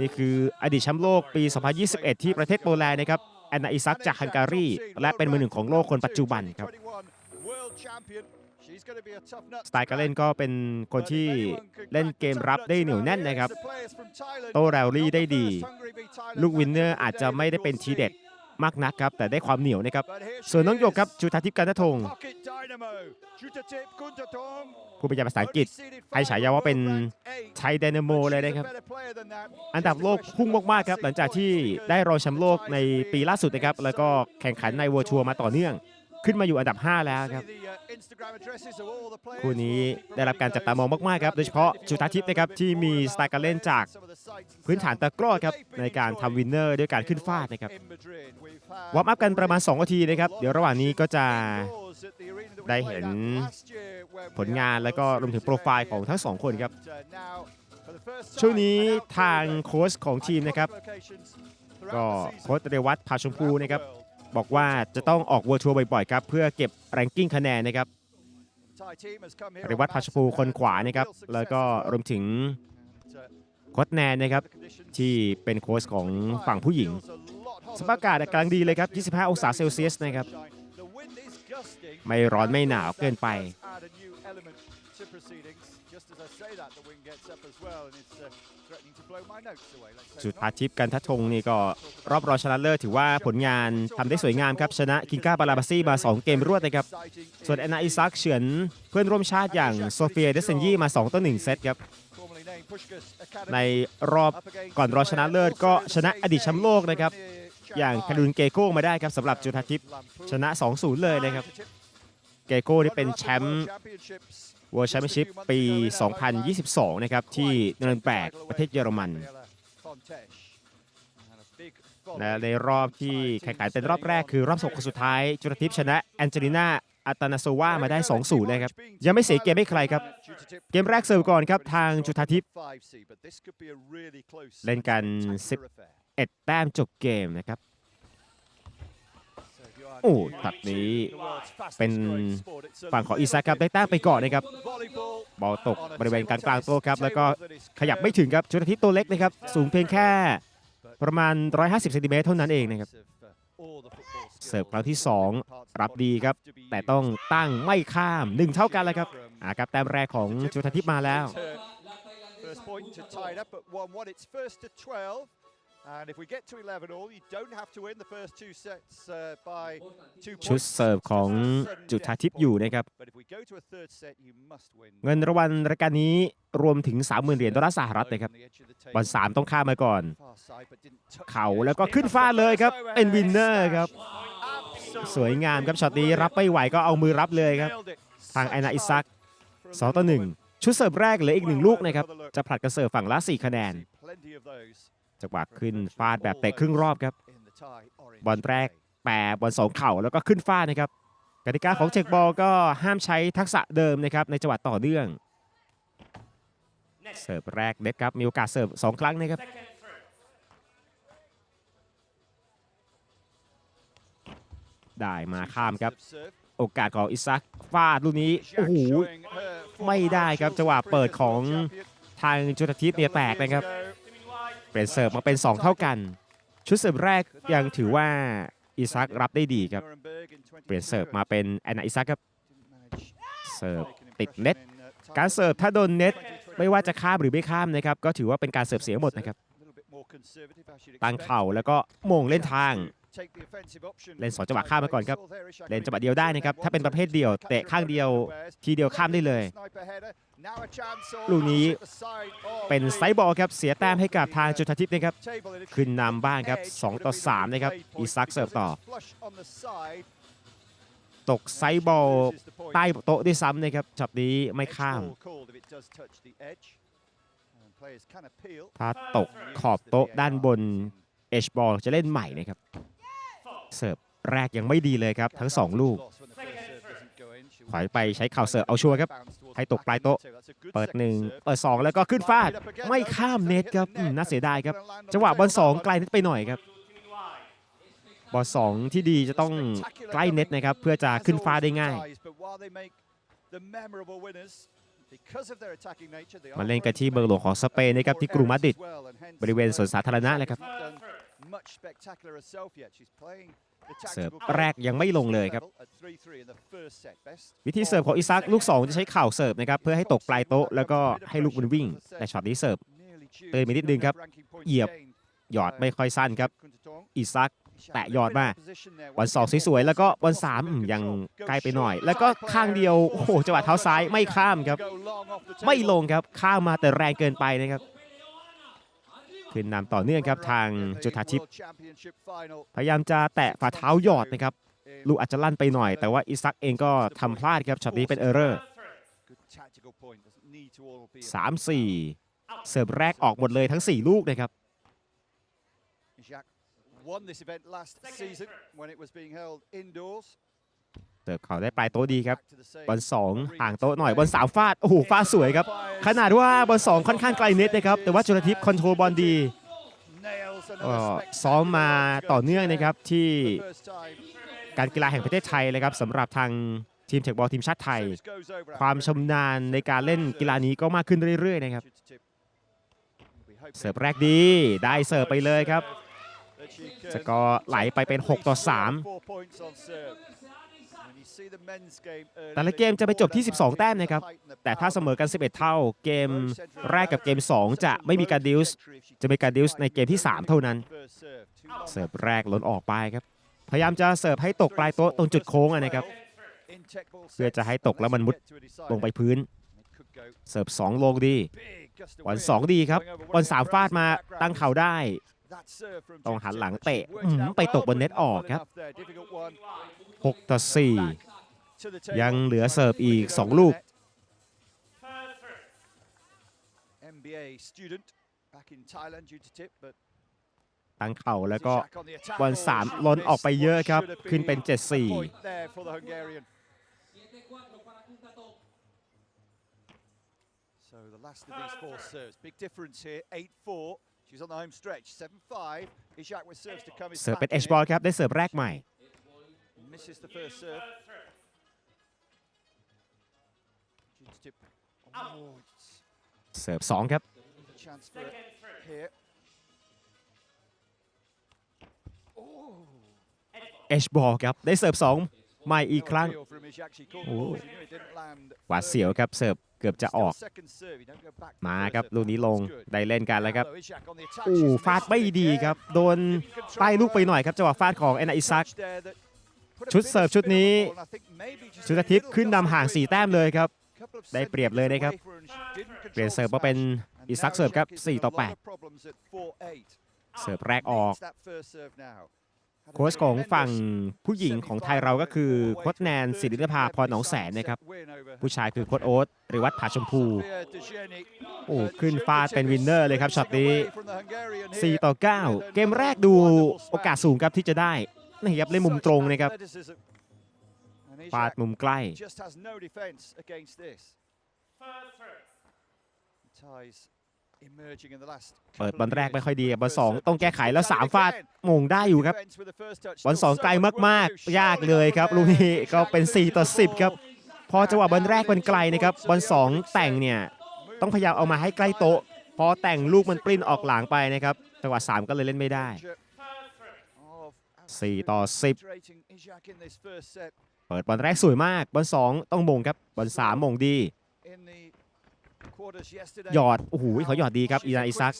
นี่คืออดีตแชมป์โลกปี 2021 ที่ประเทศโปแลนด์นะครับแอนนาอิซักจากฮังการี และเป็นมือหนึ่งของโลกคนปัจจุบันครับสไตล์การเล่นก็เป็นคนที่เล่นเกมรับได้เหนียวแน่นนะครับ โต้แรลลี่ได้ดี ลูกวินเนอร์อาจจะไม่ได้เป็นทีเด็ด มากนักครับแต่ได้ความเหนียวนะครับส่วนน้องหยกครับจุธาทิพย์กันทงผู้บรรยายภาษาอังกฤษให้ฉายาว่าเป็นไทยไดนาโมเลยนะครับ อันดับโลกพุ่งมากๆครับหลังจากที่ได้รองแชมป์โลกในปีล่าสุดนะครับแล้วก็แข่งขันในวัวชัวมาต่อเนื่อง ขึ้นมาอยู่อันดับ 5 แล้วครับ คู่นี้ได้รับการจับตามองมากๆครับ โดยเฉพาะจุธาทิพย์นะครับที่มีสไตล์การเล่นจากพื้นฐานตะกร้อครับในการทำวินเนอร์ด้วยการขึ้นฟาดนะครับวอร์มอัพกันประมาณ2นาทีนะครับ เดี๋ยวระหว่างนี้ก็จะได้เห็นผลงานแล้วก็รวมถึงโปรไฟล์ของทั้งสองคนครับ ช่วงนี้ทางโค้ชของทีมนะครับ ก็โค้ชเรวัตพาชมพูนะครับ บอกว่าจะต้องออกเวัวทัวร์บ่อยๆครับเพื่อเก็บแรงกิ้งคะแนนนะครับเรวัตพาชมพูคนขวานะครับแล้วก็รวมถึงโค้ชแนนนะครับที่เป็นโค้ชของฝั่งผู้หญิงสภาพอากาศกำลังดีเลยครับ 25 องศาเซลเซียสนะครับ ไม่ร้อนไม่หนาวเกินไป จุดอาทิตย์กันทัทงนี่ก็รอบรองชนะเลิศถือว่าผลงานทำได้สวยงามครับชนะคิงก้าบาลาบาซี่มา 2 เกมรวดนะครับส่วนแอนนาอิซักเฉือนเพื่อนร่วมชาติอย่างโซเฟียเดซนยี่มา 2 ต่อ 1 เซตครับในรอบก่อนรองชนะเลิศก็ชนะอดีตแชมป์โลกนะครับ อย่างคารุนเกโก้มาได้ครับสำหรับจุธาทิพย์ชนะ 2-0 เลยนะครับ เกโก้นี่เป็นแชมป์ World Championship ปี 2022 นะครับ ที่เนินแปลกประเทศเยอรมันและในรอบที่แข่งขันเป็นรอบแรกคือรอบสองคนสุดท้าย จุธทิพย์ชนะแอนเจลิน่าอัตนาโซวามาได้ 2-0 นะครับ ยังไม่เสียเกมให้ใครครับ เกมแรกเสิร์ฟก่อนครับ ทางจุธาทิพย์เล่นกันเอ็ดแต้มจบเกมนะครับ โอ้ตัดนี้เป็นฝั่งของอีซักครับได้แต้มไปก่อนนะครับบอลตกบริเวณกลางกลางโต๊ะครับแล้วก็ขยับไม่ถึงครับชุดอาทิตย์ตัวเล็กนะครับสูงเพียงแค่ประมาณ 150เซนติเมตรเท่านั้นเองนะครับเสิร์ฟครั้งที่ 2 รับดีครับ แต่ต้องตั้งไม่ข้าม 1 เท่ากันแล้วครับอ่าครับแต้มแรกของจุธาทิพย์มาแล้ว And if we get to 11 all, you don't have to win the first two sets uh, by two ชุด points. เสิร์ฟของ It's a sudden จุธา death ทิพย์อยู่ point. นะครับ But if we go to a third set, you must win. เงินรางวัลรายการนี้รวมถึง 30,000 เหรียญดอลลาร์สหรัฐนะครับ On the edge of the บอล table. 3ต้องข้ามมาก่อน Far side, but didn't touch เข่า the edge. แล้วก็ขึ้นฟาดเลยครับ เป็นวินเนอร์ครับ Absolutely สวยงามครับช็อตนี้รับไม่ไหวก็เอามือรับเลยครับ nailed it. ทาง Such ไอนาอิ hard ซัก from 2ต่อ the woman. 1ชุดเสิร์ฟแรกเหลืออีกหนึ่งลูกนะครับ จะผลัดกันเสิร์ฟฝั่งละ 4 คะแนน Plenty of those จังหวะขึ้นฟาดแบบเตะครึ่งรอบครับ in the tie orange บอลแรก today. แปรบอลสองเข่าแล้วก็ขึ้นฟาดนะครับกติกาของเช็คบอลก็ห้ามใช้ทักษะเดิมนะครับในจังหวะต่อเนื่องเสิร์ฟแรกเน็ตครับมีโอกาสเสิร์ฟสองครั้งนะครับได้มาข้ามครับ Serve. โอกาสของอิซักฟาดลูกนี้โอ้ Jack โห showing her former ไม่ได้ครับ marshals จังหวะ and เปิด British ของ world champion ทางจุธทิพย์เนี่ย couple แต of กนะครับ years ago. เปลี่ยนเสิร์ฟมาเป็น 2 เท่ากัน ชุดเสิร์ฟแรกยังถือว่าอิซักรับได้ดีครับ เปลี่ยนเสิร์ฟมาเป็นแอนนาอิซักครับ เสิร์ฟติดเน็ต การเสิร์ฟถ้าโดนเน็ตไม่ว่าจะข้ามหรือไม่ข้ามนะครับก็ถือว่าเป็นการเสิร์ฟเสียหมดนะครับตั้งเข่าแล้วก็มงเล่นทาง Take the offensive option เล่นสอง from จังหวะข้ามมาก่อนครับ Tyler Basil. เล่นจังหวะเดียวได้นะครับ ถ้าเป็นประเภทเดียว เตะข้างเดียว ทีเดียวข้ามได้เลย Sniper header. Now a chance all ลูกนี้ at the side of เป็น the ไซส์บอลครับ เสียแต้มให้กับทางจุธทิพย์นะครับ table. And if ขึ้น she นำบ้างครับ edge, 2 would ต่อ have been 3นะครับ a late อี point ซักเสิร์ฟ because ต่อ it was flush on the side. ตกไซส์บอล Loses the point. ใต้โต๊ะด้วยซ้ำนะครับช็อตนี้ไม่ Edge ข้าม ball called if it does touch the edge. And players can appeal. ถ้าตกขอบโต๊ะด้านบนเอชบอลจะเล่นใหม่นะครับ เสิร์ฟแรกยังไม่ดีเลยครับ ทั้ง 2 ลูกถอยไปใช้เข่าเสิร์ฟเอาชัวร์ครับ ให้ตกปลายโต๊ะ เปิด 1 เปิด 2 แล้วก็ขึ้นฟาด ไม่ข้ามเน็ตครับอืมน่าเสียดายครับ จังหวะบอล2ไกลเน็ตไปหน่อยครับ บอล2ที่ดีจะต้องใกล้เน็ตนะครับ เพื่อจะขึ้นฟ้าได้ง่าย But while they make the memorable winners, Because of their attacking nature, they มา are เล่นกัน prone ที่ to เมืองหลวงของสเปนนะครับที่กรุงมาดริด as well, and hence บริเวณสวนสาธารณะเลยครับ not done much spectacular herself yet. She's playing the เสิร์ฟ tactical แรกยังไม่ลงเลยครับ level at 3-3 in the first set. Best วิธีเสิร์ฟของอิซักลูก 2 จะใช้เข่าเสิร์ฟนะครับเพื่อให้ตกปลายโต๊ะแล้วก็ให้ลูกมันวิ่งแต่ช็อตนี้เสิร์ฟ nearly due เตือนไปนิดนึงครับ ranking points เหยียบ gained หยอดไม่ค่อยสั้นครับ Kuntatong. อิซักแตะยอดมา Position there. บอลสองสวยๆแล้วก็บอลสามอืมยังไกลไปหน่อย แล้วก็ข้างเดียวโอ้โหจังหวะเท้าซ้ายไม่ข้ามครับ Go long off the ไม่ table. ลงครับข้ามมาแต่แรงเกินไปนะครับ ขึ้นนำต่อเนื่องครับทางจุธาทิพย์ World Championship final พยายามจะแตะฝ่าเท้าหยอดนะครับ in ลูกอาจจะลั่นไปหน่อย แต่ว่าอิซักเองก็ทำพลาดครับช็อตนี้เป็นเออร์เรอร์ good tactical point. Doesn't need to all be สามสี่เสิร์ฟแรกออกหมดเลยทั้ง 4 ลูกนะครับ Jacques won this event last season when it was being held indoors. เติบเขาได้ปลายโต๊ะดีครับบอลสองห่างโต๊ะหน่อยบอลสามฟาดโอ้โหฟาดสวยครับ ขนาดว่าบอลสองค่อนข้างไกลเน็ตนะครับแต่ว่าจุลทิพย์คอนโทรลบอลดีซ้อมมาต่อเนื่องนะครับที่การกีฬาแห่งประเทศไทยเลยครับสำหรับทางทีมเทคบอลทีมชาติไทย ความชำนาญในการเล่นกีฬานี้ก็มากขึ้นเรื่อยๆนะครับเสิร์ฟแรกดีได้เสิร์ฟไปเลยครับสกอร์ไหลไปเป็น 6 ต่อ 3 แต่ละเกมจะไปจบที่ 12 แต้มนะครับ แต่ถ้าเสมอกัน 11 เท่า เกมแรกกับเกม 2 จะไม่มีการดิวส์ จะมีการดิวส์ในเกมที่ 3 เท่านั้น เสิร์ฟแรกล้นออกไปครับ พยายามจะเสิร์ฟให้ตกปลายโต๊ะตรงจุดโค้งอะนะครับ เพื่อจะให้ตกแล้วมันมุดลงไปพื้น เสิร์ฟ2ลงดีบอล2ดีครับบอล3ฟาดมาตั้งเข่าได้ต้องหันหลังเตะอื้อหือไปตกบนเน็ตออกครับ 6 ต่อ 4 ยังเหลือเสิร์ฟอีก 2 ลูก MBA student back in Thailand due to tip, but ตั้งเข่าแล้วก็ Zizek on the attack บอล ball. สาม She ล้นออกไปเยอะ missed ครับ what should have ขึ้นเป็น been a 7-4 point there for the Hungarian. So the last of these four serves. Big difference here. 8-4. She's on the home stretch. 7-5. Ishak with serves to come. is เสิร์ฟเป็น back in H บอลครับ ได้เสิร์ฟแรกใหม่ เสิร์ฟ2ครับ a chance for it here. Oh. H บอลครับ ได้เสิร์ฟ2ใหม่อีกครั้ง No appeal from Ishak. She caught the Oh. ball. She knew it didn't land หวาดเสียวครับ เสิร์ฟเกือบจะออก Still second serve. You don't go back to มา first ครับ serve. ลูกนี้ลง That's good. ได้เล่นกันแล้วครับ Although Ishak on the attack, โอ้ she's ฟาด missed ไม่ it ดี again. ครับ โดน Didn't control ใต้ลูกไป her. หน่อยครับจังหวะฟาดของแอนนาอิซัก Touch there that put a ชุด bit of เสิร์ฟชุด spin on the นี้ ball, and I think maybe just ชุ a ดทิพย์ little ขึ้นนำห่าง dust 4แต้มเลยครับ Couple of ได้เปรียบเลยนะครับ เปลี่ยนเสิร์ฟมาเป็นอิซักเสิร์ฟครับ 4 ต่อ 8 เสิร์ฟแรกออก โค้ชของฝั่งผู้หญิงของไทยเราก็คือโค้ชแนนศิรินภาพรหนองแสนนะครับ ผู้ชายคือโค้ชโอ๊ตหรือวัดผาชมพู โอ้ขึ้นฟาดเป็นวินเนอร์เลยครับช็อตนี้ 4 ต่อ 9 เกมแรกดูโอกาสสูงครับที่จะได้นี่ครับเล่นมุมตรงนะครับ ฟาดมุมใกล้ just has no defense against this. Ties emerging in the last เปิด couple บอ of ลแรก years. ไม่ค่อยดีบอล First สอง serve. ต้องแก้ไขแล้ว She's done 3 it ฟาด again. มงได้อยู่ครับ Defense with the first touch. บอล Still สอง so ไกล much work มาก to do. ๆยากเลยครับลูกนี้ก็เป็น 4 ต่อ 10 ครับ พอจังหวะบอลแรกมันไกลนะครับบอลสองแต่งเนี่ยต้องพยายามเอามาให้ใกล้โต๊ะ พอแต่งลูกมันปริ้นออกหลังไปนะครับจังหวะ3ก็เลยเล่นไม่ได้ Of 4ต่อ 10 เปิดบอลแรกสวยมากบอล2ต้องมงครับบอล3มมงดีหยอดโอ้โหเขาหยอดดีครับอีนาอิซัก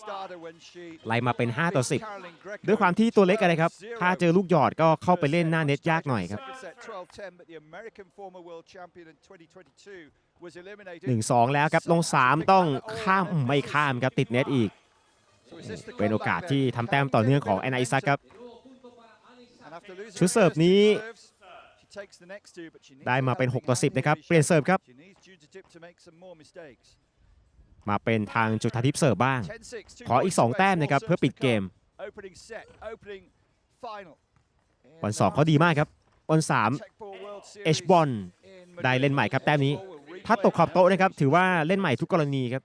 ไล่มาเป็น 5 ต่อ 10 ด้วยความที่ตัวเล็กอะไรครับ ถ้าเจอลูกหยอดก็เข้าไปเล่นหน้าเน็ตยากหน่อยครับ1 2แล้วครับลง 3 ต้องข้ามไม่ข้ามครับติดเน็ตอีก เป็นโอกาสที่ทำแต้มต่อเนื่องของแอนนาอิซักครับชุดเสิร์ฟนี้ ได้มาเป็น 6 ต่อ 10 นะครับ เปลี่ยนเสิร์ฟครับ มาเป็นทางจุธาทิพย์เสิร์ฟบ้าง ขออีก 2 แต้มนะครับ เพื่อปิดเกมบอล2เขาดีมากครับบอล3 H บอลได้เล่นใหม่ครับแต้มนี้ ถ้าตกขอบโต๊ะนะครับ ถือว่าเล่นใหม่ทุกกรณีครับ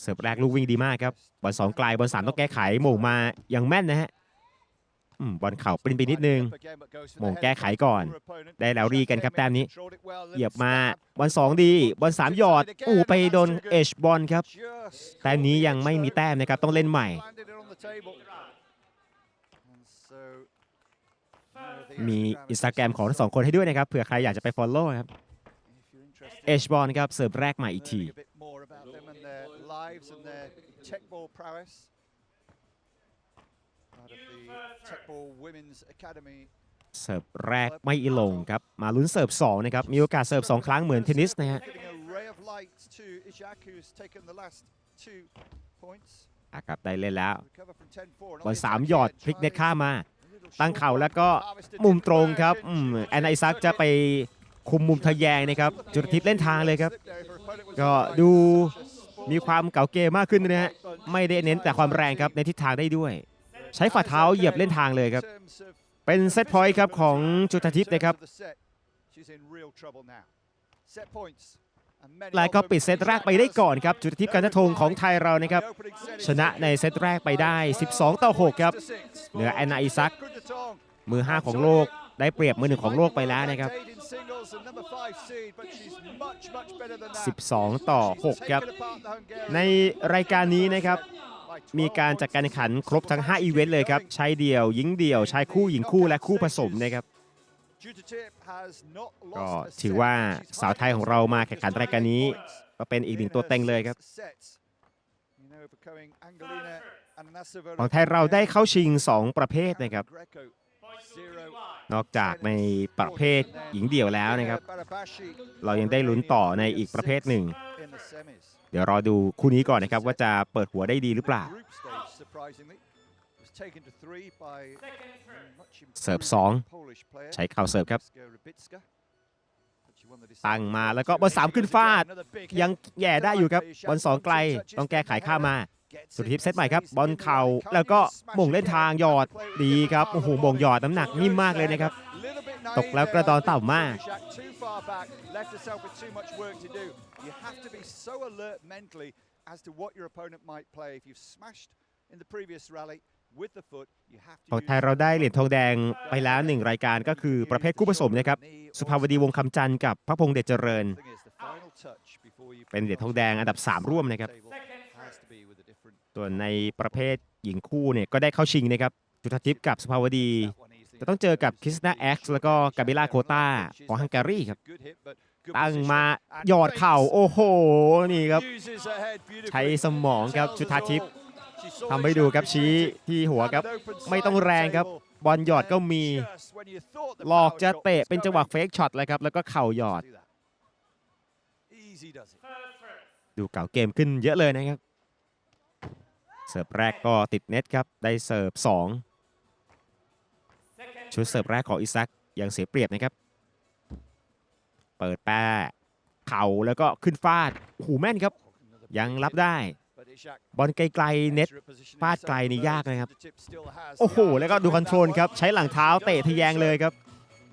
เสิร์ฟแรกลูกวิ่งดีมากครับบอลสองไกลบอลสามต้องแก้ไขหม่งมาอย่างแม่นนะฮะบอลเข่าปรินไปนิดนึงหม่งแก้ไขก่อน ได้แล้วรีกันครับแต้มนี้ เหยียบมาบอลสองดีบอลสามหยอดอู้ไปโดนเอชบอลครับแต้มนี้ยังไม่มีแต้มนะครับต้องเล่นใหม่ มีอินสตาแกรมของทั้งสองคนให้ด้วยนะครับเผื่อใครอยากจะไป Follow ครับ เอชบอลครับเสิร์ฟแรกใหม่อีกที learning a bit more about them and their lives and their tech ball prowess. Out of the tech ball women's academy เสิร์ฟแรกไม่อีลงครับ มาลุ้นเสิร์ฟสองนะครับ มีโอกาสเสิร์ฟสองครั้งเหมือนเทนนิสนะฮะ giving a ray of light to Ishak who's taken the last two points. อะครับได้เล่นแล้ว Recover from 10-4. บอลสามหยอดพลิกเน็ตข้ามมา ตั้งเข่าแล้วก็มุมตรงครับอืมแอนไอซักจะไป คุมมุมทะแยงนะครับ จุดทิพย์เล่นทางเลยครับ ก็ดูมีความเก่าเกมมากขึ้นนะฮะไม่ได้เน้นแต่ความแรงครับในทิศทางได้ด้วย ใช้ฝ่าเท้าเหยียบเล่นทางเลยครับ เป็นเซตพอยต์ครับของจุธทิพย์นะครับแล้วก็ปิดเซตแรกไปได้ก่อนครับ จุธทิพย์การทงของไทยเรานะครับ ชนะในเซตแรกไปได้ 12 ต่อ 6 ครับ เหนือแอนนาอิซัก มือ 5 ของโลก ได้เปรียบมือหนึ่งของโลกไปแล้วนะครับ 12 ต่อ 6 ครับ ในรายการนี้นะครับ มีการจัดการแข่งขันครบทั้ง 5 อีเวนต์เลยครับชายเดี่ยวหญิงเดี่ยวชายคู่หญิงคู่และคู่ผสมนะครับก็ถือว่าสาวไทยของเรามาแข่งขันรายการนี้ก็เป็นอีกหนึ่งตัวเต็งเลยครับของไทยเราได้เข้าชิง 2 ประเภทนะครับ นอกจากในประเภทหญิงเดี่ยวแล้วนะครับ เรายังได้ลุ้นต่อในอีกประเภทหนึ่ง เดี๋ยวรอดูคู่นี้ก่อนนะครับว่าจะเปิดหัวได้ดีหรือเปล่า เสิร์ฟสองใช้เข่าเสิร์ฟครับตั้งมาแล้วก็บอลสามขึ้นฟาด ยังแย่ได้อยู่ครับบอลสองไกลต้องแก้ไขข้ามมา สุดทิพย์เซตใหม่ครับบอลเข่าแล้วก็ม่งเล่นทางหยอดดีครับโอ้โหม่งหยอดน้ำหนักนิ่มมากเลยนะครับ ตกแล้วกระดอนต่ำมาก ของไทยเราได้เหรียญทองแดงไปแล้วหนึ่งรายการก็คือประเภทคู่ผสมนะครับ สุภาวดีวงคำจันทร์กับพระพงษ์เดชเจริญ เป็นเหรียญทองแดงอันดับ 3 ร่วมนะครับ ส่วนในประเภทหญิงคู่เนี่ยก็ได้เข้าชิงนะครับจุธาทิพย์กับสุภาวดี จะต้องเจอกับคริสนาแอ็กซ์แล้วก็กาเบล่าโคตาของฮังการีครับตั้งมาหยอดเข่าโอ้โห นี่ครับ ใช้สมองครับจุธาทิพย์ทำให้ดูครับชี้ที่หัวครับ ไม่ต้องแรงครับ บอลหยอดก็มี หลอกจะเตะเป็นจังหวะเฟกช็อตเลยครับ แล้วก็เข่าหยอด ดูเก่าเกมขึ้นเยอะเลยนะครับ เสิร์ฟแรกก็ติดเน็ตครับ ได้เสิร์ฟ 2 ชุดเสิร์ฟแรกของอิซักยังเสียเปรียบนะครับ เปิดแปรเข่าแล้วก็ขึ้นฟาด หูแม่นครับ ยังรับได้ บอลไกลๆเน็ตฟาดไกลนี่ยากนะครับ โอ้โห แล้วก็ดูคอนโทรลครับ ใช้หลังเท้าเตะทะแยงเลยครับ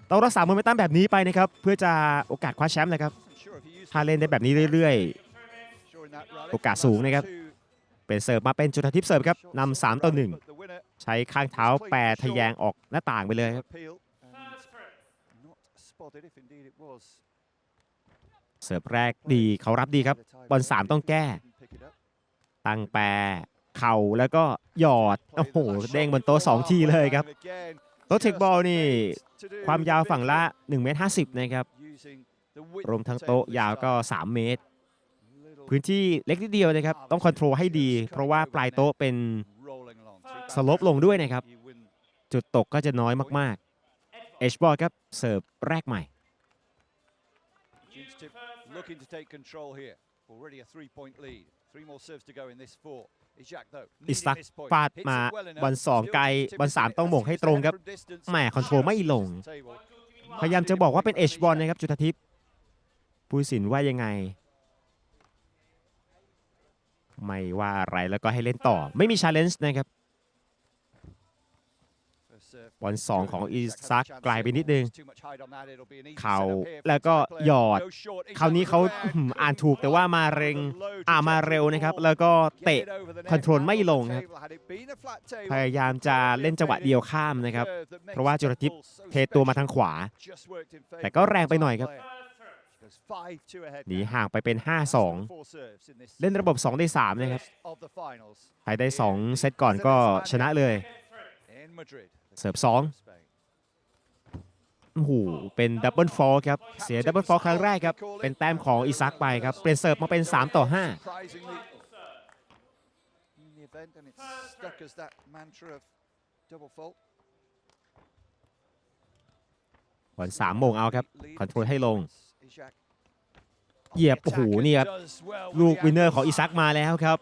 ต้องรักษาโมเมนตัมแบบนี้ไปนะครับ เพื่อจะโอกาสคว้าแชมป์นะครับถ้าเล่นได้แบบนี้เรื่อยๆ โอกาสสูงนะครับ เป็นเสิร์ฟมาเป็นจุธาทิพย์เสิร์ฟครับนำ3ต่อ1ใช้ข้างเท้าแปรทะแยงออกหน้าต่างไปเลยครับเสิร์ฟแรกดีเขารับดีครับบอล3ต้องแก้ ตั้งแปรเข่าแล้วก็หยอดโอ้โหเด้งบนโต๊ะ2ทีเลยครับโต๊ะเทคบอลนี่ความยาวฝั่งละ1เมตร50นะครับรวมทั้งโต๊ะยาวก็ 3 เมตร พื้นที่เล็กนิดเดียวนะครับ ต้องคอนโทรลให้ดี เพราะว่าปลายโต๊ะเป็นสลบลงด้วยนะครับ จุดตกก็จะน้อยมากๆเอชบอลครับ เสิร์ฟแรกใหม่ Looking to take control here. Already a three-point lead. Three more serves to go in this four. Ishak though. อิส needing ตัก this point. ฟาด Hits มา it well enough. บอลสอง Still ไกล tipped บอลสาม it ต้องหม่งให้ตรงครับ from distance. แหม่คอนโทรลไม่ลง Table. พยายามจะบอกว่าเป็นเอชบอลนะครับจุธาทิพย์ผู้ตัดสินว่ายังไง ไม่ว่าอะไรแล้วก็ให้เล่นต่อ ไม่มีชาเลนจ์นะครับบอลสองของอิซักไกลไปนิดนึง เขาแล้วก็หยอด คราวนี้เขาอ่านถูกแต่ว่ามาเร็งอ่ามาเร็วนะครับ แล้วก็เตะคอนโทรลไม่ลงครับ พยายามจะเล่นจังหวะเดียวข้ามนะครับ เพราะว่าจุลทิพย์เทตัวมาทางขวา แต่ก็แรงไปหน่อยครับ หนีห่างไปเป็น 5-2 เล่นระบบ2ใน3นะครับไทยได้ 2 เซตก่อนก็ชนะเลย เสิร์ฟ2โอ้โหเป็นดับเบิลฟอร์ครับ เสียดับเบิลฟอร์ครั้งแรกครับ เป็นแต้มของอิซักไปครับ เปลี่ยนเสิร์ฟมาเป็น 3 ต่อ 5 fault. 5บอล3โมงเอาครับ Lead คอนโทรลให้ลง Ishak. เหยียบโอ้โหนี่ครับ Does well ลูก with วิน the เนอร์ของอิซักมาแล้วครับ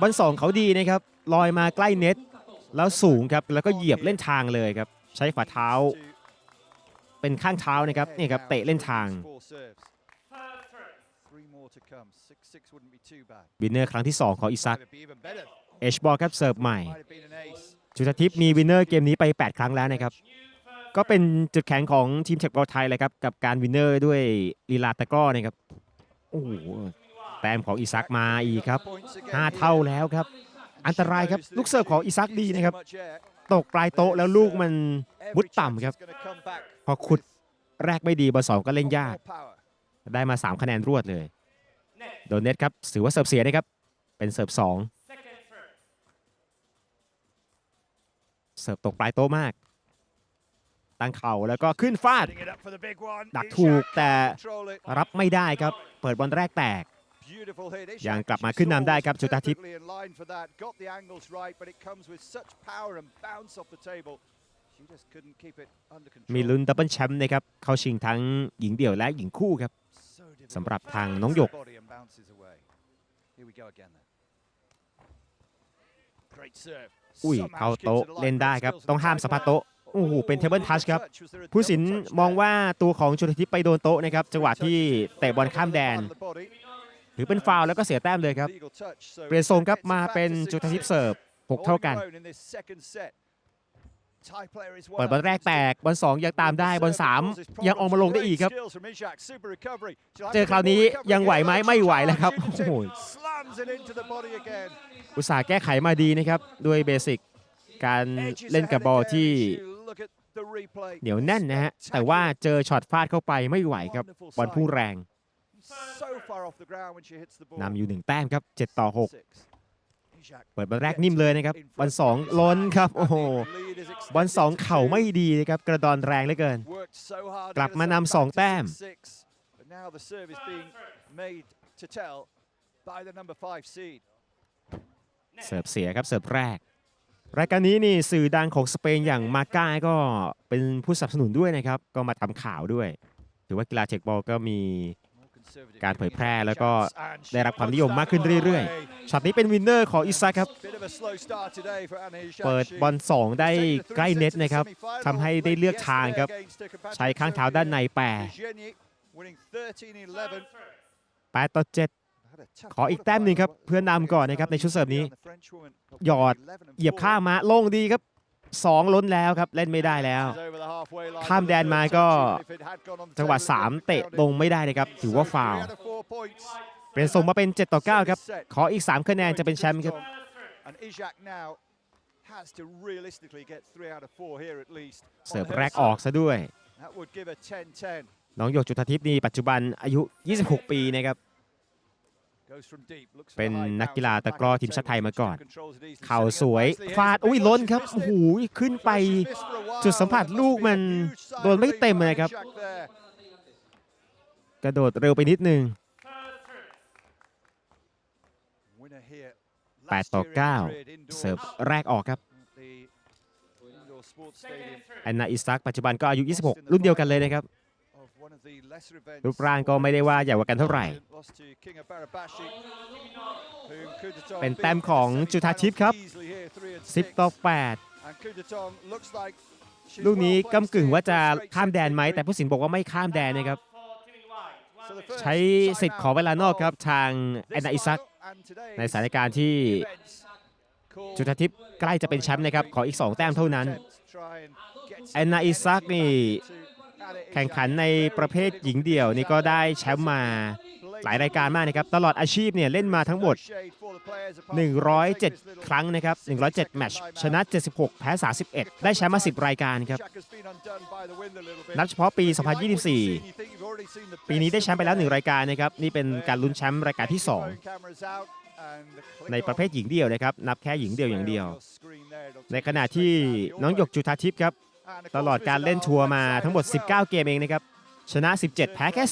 บอลสองเขาดีนะครับลอยมาใกล้เน็ต แล้วสูงครับแล้วก็เหยียบเล่นทางเลยครับ ใช้ฝ่าเท้า to เป็นข้างเท้านะครับนี่ครับเตะเล่นทาง Four serves. Three more to come. Six six wouldn't be too bad. วินเนอร์ครั้งที่ 2 ของอิซัก Might have been even better. เอชบอลครับเสิร์ฟใหม่ Might have been an ace. จุฑาทิพย์มีวินเนอร์เกมนี้ไป 8 ครั้งแล้วนะครับ ก็เป็นจุดแข็งของทีมเทคบอลไทยเลยครับ กับการวินเนอร์ด้วยลีลาตะกร้อนะครับโอ้โหแต้มของอิซักมาอีกครับ 5 เท่าแล้วครับ อันตรายครับลูกเสิร์ฟของอิซักดีนะครับ ตกปลายโต๊ะแล้วลูกมันมุดต่ำครับ พอขุดแรกไม่ดีบอลสองก็เล่นยาก ได้มา 3 คะแนนรวดเลย โดนเน็ตครับถือว่าเสิร์ฟเสียนะครับ เป็นเสิร์ฟสองเสิร์ฟตกปลายโต๊ะมาก ตั้งเข่าแล้วก็ขึ้นฟาด Setting it up for the big one. ดักถูก Ishak แต่ control it. รับไม่ได้ครับ เปิดบอลแรกแตก Beautiful hit. Ishak ยังกลับมาขึ้นนำได้ครับ was จุฑาทิพย์ perfectly in line for that. Got the angles right, but it comes with such power and bounce off the table. She just couldn't keep it under control. มีลุ้นดับเบิลแชมป์นะครับ เข้าชิงทั้งหญิงเดี่ยวและหญิงคู่ครับ So difficult. สำหรับทางน้องหยก Body and bounces away. Here we go again then. Great serve. อุ้ย Somehow เข้า keeps โต๊ะ it alive. เล่นได้ครับ Great skills ต้องห้าม from สะ the พัด side โต๊ะ player. โอ้โหเป็นเทเบิลทัชครับ touch. Was there a ผู้สิน double touch มอง there? ว่าตัวของจุฑาทิพย์ไปโดนโต๊ะนะครับจังหวะที่เตะบอลข้ามแดน Part of the body. ถือเป็นฟาวล์แล้วก็เสียแต้มเลยครับ Legal touch. So เปลี่ยนทรงครับ gets it มา back เป็น to จุฑาทิพ 6-6. ย์เสิร์ฟหกเท่ากัน Holding their own in this second set. Thai player is เปิดบอลแรกแตกบอลสองยังตามได้บอลสามยังออกมาลงได้อีกครับ เจอคราวนี้ยังไหวไหมไม่ไหวแล้วครับโอ้โห Slams it into the body again. อุตสาห์แก้ไขมาดีนะครับด้วยเบสิกการเล่นกับบอลที่ เหนียวแน่นนะฮะ แต่ว่าเจอช็อตฟาดเข้าไปไม่ไหวครับ บอลพุ่งแรง So far off the ground when she hits the ball. นำอยู่หนึ่งแต้มครับ 7 ต่อ Six. 6เปิดบอลแรกนิ่มเลยนะครับ บอลสองล้นครับ โอ้โห Lead is บอล extended สอง to เข่า two. ไม่ดีนะครับ กระดอนแรงเหลือเกิน Worked so hard to กลับ get us มา up นำ back สอง to แต้ม six. But now the serve is being made to tell by the number five seed. เสิร์ฟเสียครับ เสิร์ฟแรก รายการนี้นี่สื่อดังของสเปนอย่างมาก้าก็เป็นผู้สนับสนุนด้วยนะครับ ก็มาทำข่าวด้วย ถือว่ากีฬาเทคบอลก็มีการเผยแพร่แล้วก็ได้รับความนิยมมากขึ้นเรื่อยๆช็อตนี้เป็นวินเนอร์ของอิซักครับ เปิดบอลสองได้ใกล้เน็ตนะครับทำให้ได้เลือกทางครับ ใช้ข้างเท้าด้านในแปร Virginie winning 13-11. 8ต่อ7 Had a tough ขออีกแต้มหนึ่งครับ quarterfinal เพื่อนำก่อนนะครับในชุดเสิร์ฟนี้ The French woman got หยอด11 and เหยียบ four. ข้ามมาลงดีครับ2ล้นแล้วครับเล่นไม่ได้แล้ว She's over the halfway line ข้าม with แด a น third มาก็ touch. If it had gone on the จังหวะ table, it would 3 have เตะ counted. ลงไม่ได้นะครับถือว่า So ฟาว three ล์ out of four points. เปลี่ยนส่งมาเป็น 7 ต่อ 9 ครับ ขออีก 3 คะแนนจะเป็นแชมป์ครับ And Ishak now has to realistically get three out of four here at least. เสิร์ฟ on her แรกออก side. ซะด้วย That would give her 10-10. น้องหยกจุธาทิพย์นี่ปัจจุบันอายุ 26 ปีนะครับ เป็น the high นักกีฬา bounce ตะกร้อ back ทีมชาติไทย at the มาก่อน table. Controls it easily, เข่า setting ส up วย nicely here. ฟาดอุ้ย Big ล้ one, น she's ครับ missed โอ้ it. โหขึ้นไป She's missed for a while. จุดสัมผัส There must ลูก be a มัน huge sigh โดน of ไม่เต็ม relief เลย by ครับ Ishak there. กระโดดเร็วไปนิดนึง Winner here 8 last ต่อ year in Madrid, 9 indoors เสิร์ฟแรกออกครับ at the indoor sports stadium แอนนาอิซักปัจจุบันก็อายุ 26 รุ่นเดียวกันเลยนะครับ รูปร่างก็ไม่ได้ว่าใหญ่กว่ากันเท่าไหร่ Lost to Kinga Barabashi, whom Kudetong เป็น beat แต้ม in the ของ semi-finals จุธาทิพย์ครับ easily here, three and 10 ต่อ six. 8 And Kudetong looks like she's ลูกนี้ well placed ก้ำกึ่ง to ว่าจะ go straight ข้าม to แดนไหม victory. แต่ผู้สินบอกว่าไม่ข้ามแดนนะครับ So the first ใช้สิทธิ์ขอเวลานอกครับ ทาง this แอนนาอิซัก final and today's ในสถานการณ์ที่ events called จุธาทิพย์ใกล้จะเป็นแชมป์นะครับ ขออีก 2 แต้มเท่านั้น to try and get some แอนนาอิซัก energy นี่ back into Anna แข่งขันในประเภทหญิงเดี่ยวนี่ก็ได้แชมป์มาหลายรายการมากนะครับ ตลอดอาชีพเนี่ยเล่นมาทั้งหมด 107 ครั้งนะครับ 107 แมตช์ชนะ 76 แพ้ 31 ได้แชมป์มา 10 รายการครับ นับเฉพาะปี 2024 ปีนี้ได้แชมป์ไปแล้ว 1 รายการนะครับ นี่เป็นการลุ้นแชมป์รายการที่ 2 ในประเภทหญิงเดี่ยวนะครับ นับแค่หญิงเดี่ยวอย่างเดียว ในขณะที่น้องหยกจุธาทิพย์ครับ ตลอดการเล่นทัวร์มาทั้งหมด 19 เกมเองนะครับ ชนะ 17 แพ้แค่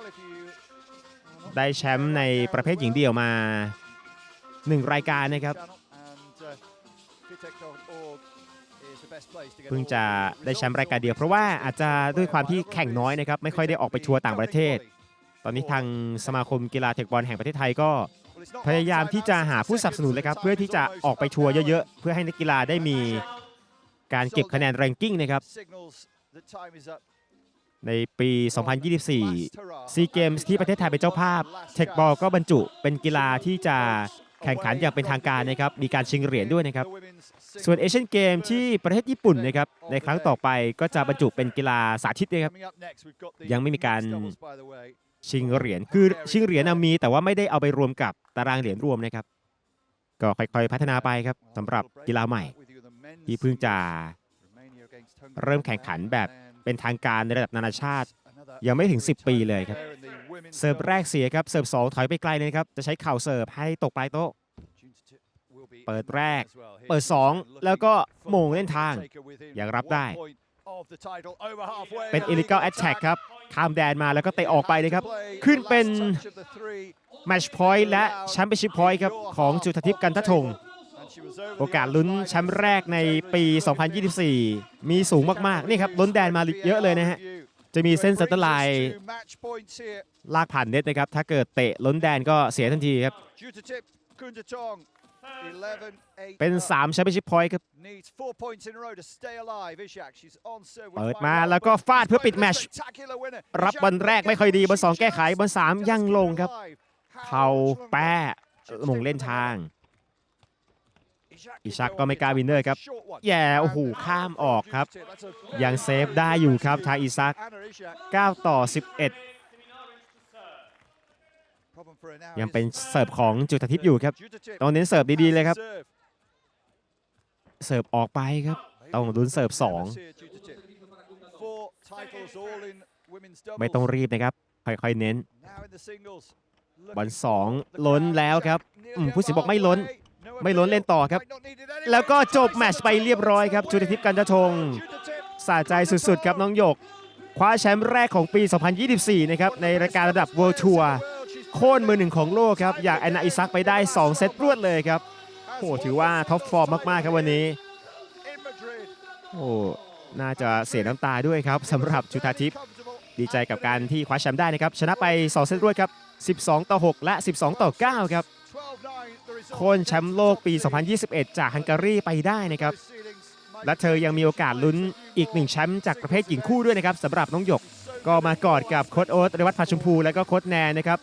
2 ได้แชมป์ในประเภทหญิงเดี่ยวมา 1 รายการนะครับเพิ่งจะได้แชมป์รายการเดียว เพราะว่าอาจจะด้วยความที่แข่งน้อยนะครับไม่ค่อยได้ออกไปทัวร์ต่างประเทศ ตอนนี้ทางสมาคมกีฬาเทคบอลแห่งประเทศไทยก็พยายามที่จะหาผู้สนับสนุนเลยครับเพื่อที่จะออกไปทัวร์เยอะๆ เพื่อให้นักกีฬาได้มี การเก็บคะแนนแรงกิ้งนะครับในปี 2024 ซีเกมส์ที่ประเทศไทยเป็นเจ้าภาพ เทคบอลก็บรรจุเป็นกีฬาที่จะแข่งขันอย่างเป็นทางการนะครับ มีการชิงเหรียญด้วยนะครับ ส่วนเอเชียนเกมที่ประเทศญี่ปุ่นนะครับ ในครั้งต่อไปก็จะบรรจุเป็นกีฬาสาธิตนะครับ ยังไม่มีการชิงเหรียญ คือชิงเหรียญน่ะมี แต่ว่าไม่ได้เอาไปรวมกับตารางเหรียญรวมนะครับ ก็ค่อยๆพัฒนาไปครับสำหรับกีฬาใหม่ ที่เพิ่งจะเริ่มแข่งขันแบบเป็นทางการในระดับนานาชาติ ยังไม่ถึง 10 ปีเลยครับ เสิร์ฟแรกเสียครับ เสิร์ฟสองถอยไปไกลเลยครับ จะใช้เข่าเสิร์ฟให้ตกปลายโต๊ะ เปิดแรก เปิดสองแล้วก็โมงเล่นทาง ยังรับได้ เป็น illegal attack ครับ ข้ามแดนมาแล้วก็เตะออกไปเลยครับ ขึ้นเป็น match point และ championship point ครับ ของจุธทิพย์กันทะทง โอกาสลุ้นแชมป์แรกในปี 2024 มีสูงมากๆ นี่ครับลุ้นแดนมาเยอะเลยนะฮะ จะมีเส้นเซตอร์ไลน์ลากผ่านเน็ตนะครับ ถ้าเกิดเตะล้นแดนก็เสียทันทีครับ เป็น3 championship point ครับ เปิดมาแล้วก็ฟาดเพื่อปิดแมช รับบอลแรกไม่ค่อยดีบอลสองแก้ไขบอลสามยังลงครับ เข่าแป้มงเล่นทาง อิชักก็ไม่กล้าวินเนอร์ครับ แย่โอ้โหข้ามออกครับ ยังเซฟได้อยู่ครับทางอิซัก 9 ต่อ 11 ยังเป็นเสิร์ฟของจุธทิพย์อยู่ครับ ต้องเน้นเสิร์ฟดีๆเลยครับ เสิร์ฟออกไปครับ ต้องลุ้นเสิร์ฟ 2 ไม่ต้องรีบนะครับ ค่อยๆเน้นบอล2ล้นแล้วครับอืมผู้สินบอกไม่ล้น ไม่ล้นเล่นต่อครับ แล้วก็จบแมตช์ไปเรียบร้อยครับจุธทิพย์กันทะทงสะใจสุดๆครับน้องหยก คว้าแชมป์แรกของปี 2024 นะครับในรายการระดับ World Tour โค่นมือหนึ่งของโลกครับ อยากแอนนาอิซักไปได้ 2 เซตรวดเลยครับโอ้ถือว่าท็อปฟอร์มมากๆครับวันนี้โอ้น่าจะเสียน้ำตาด้วยครับสำหรับจุธาทิพย์ดีใจกับการที่คว้าแชมป์ได้นะครับ ชนะไป 2 เซตรวดครับ 12 ต่อ 6 และ 12 ต่อ 9 ครับ โค่นแชมป์โลกปี 2021 จากฮังการีไปได้นะครับ และเธอยังมีโอกาสลุ้นอีกหนึ่งแชมป์จากประเภทหญิงคู่ด้วยนะครับสำหรับน้องหยก ก็มากอดกับโค้ชโอ๊ตเรวัตพาชมพู และก็โค้ชแนนนะครับ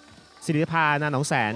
ศิริภานาหนองแสน